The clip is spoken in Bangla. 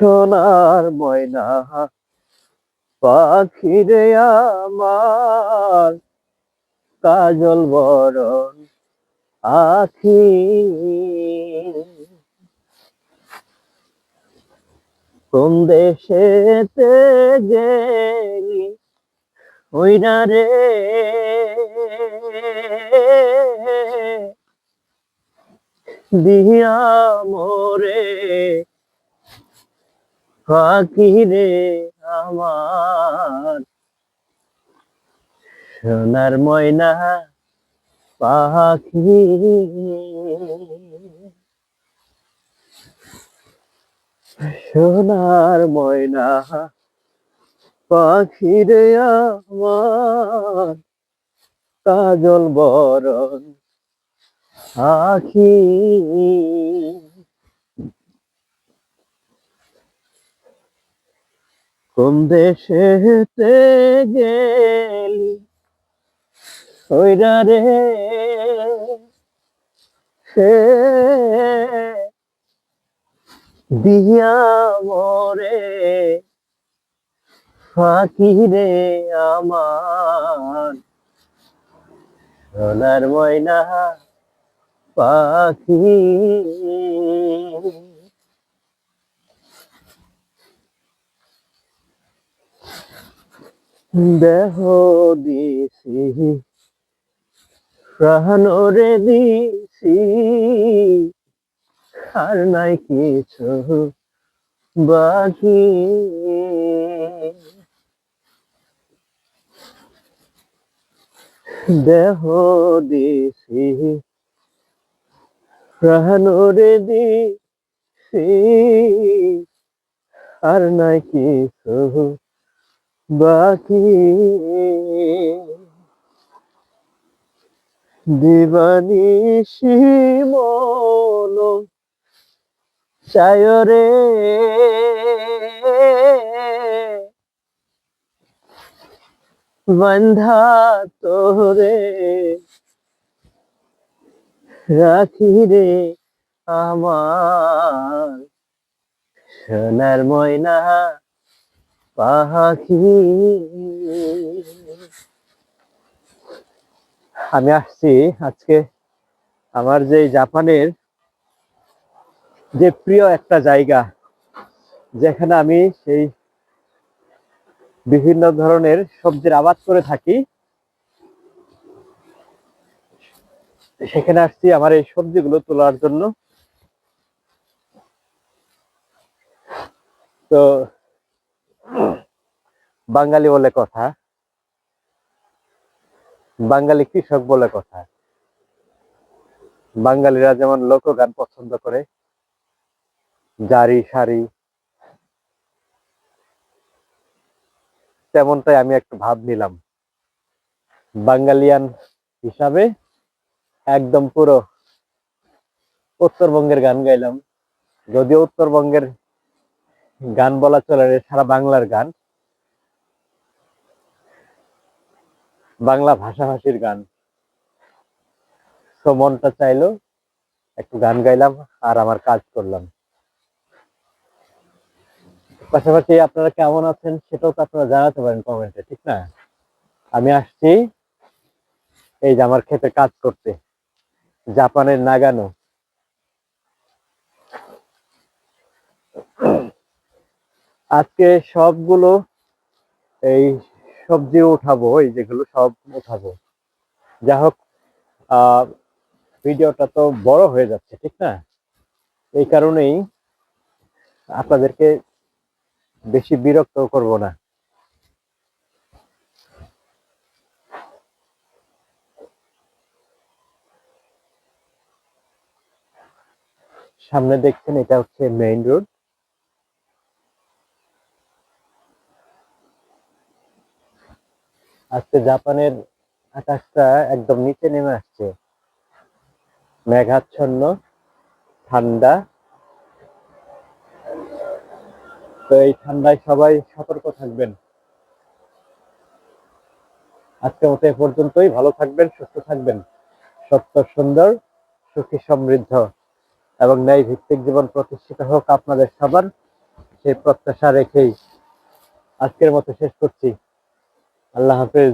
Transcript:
সোনার ময়না, পাখিরে আমার কাজল বরণ আখি কোন দেশেতে গেলি ওই না রে? দিয়া মোরে পাখি রে আমার। সোনার ময়না পাখি। সোনার ময়না পাখি রে আমার। কাজল বরণ আখি কোন দেশেতে গেলি? ওইরা রে সে দিয়া মরে ফাঁকি রে আমার। সোনার ময়না পাখি দেহ দিছি প্রাণরে দিছি। আর নাই কিছু বাকি। দেহ দিছি প্রাণরে দিছি। আর নাই কিছু বাকি দিবানিশি মন চায়রে বন্ধা তোরে রাখি রে আমার সোনার ময়না আমি আসছি আজকে আমার যে জাপানের যে প্রিয় একটা জায়গা, যেখানে আমি সেই বিভিন্ন ধরনের সবজির আবাদ করে থাকি। সেখানে আসছি আমার এই সবজিগুলো তোলার জন্য। তো বাঙালি বলে কথা। বাঙালি কৃষক বলে কথা। বাঙালিরা যেমন লোকগান পছন্দ করে, জারি, সারি, তেমনটাই আমি একটু ভাব নিলাম। বাঙালিয়ান হিসাবে একদম পুরো উত্তরবঙ্গের গান গাইলাম। যদিও উত্তরবঙ্গের গান বলা চলে সারা বাংলার গান। বাংলা ভাষাভাষীর গান। তো মনটা চাইলো একটু গান গাইলাম আর আমার কাজ করলাম। পাশাপাশি আপনারা কেমন আছেন সেটাও তো আপনারা জানাতে পারেন কমেন্টে, ঠিক না? আমি আসছি এই যে আমার ক্ষেতে কাজ করতে, জাপানের নাগানো। আজকে সবগুলো এই সবজি উঠাবো, এই যেগুলো সব উঠাবো। যা হোক ভিডিওটা তো বড় হয়ে যাচ্ছে, ঠিক না? এই কারণেই আপনাদেরকে বেশি বিরক্ত করব না। সামনে দেখছেন, এটা হচ্ছে মেইন রোড আজকে জাপানের আকাশটা একদম নিচে নেমে আসছে। মেঘাচ্ছন্ন, ঠান্ডা। তো এই ঠান্ডায় সবাই সতর্ক থাকবেন। আজকের মতো এ পর্যন্তই। ভালো থাকবেন, সুস্থ থাকবেন। সত্য, সুন্দর, সুখী, সমৃদ্ধ এবং ন্যায় ভিত্তিক জীবন প্রতিষ্ঠিত হোক আপনাদের সবার, সেই প্রত্যাশা রেখেই আজকের মতো শেষ করছি। আল্লাহ হাফেজ।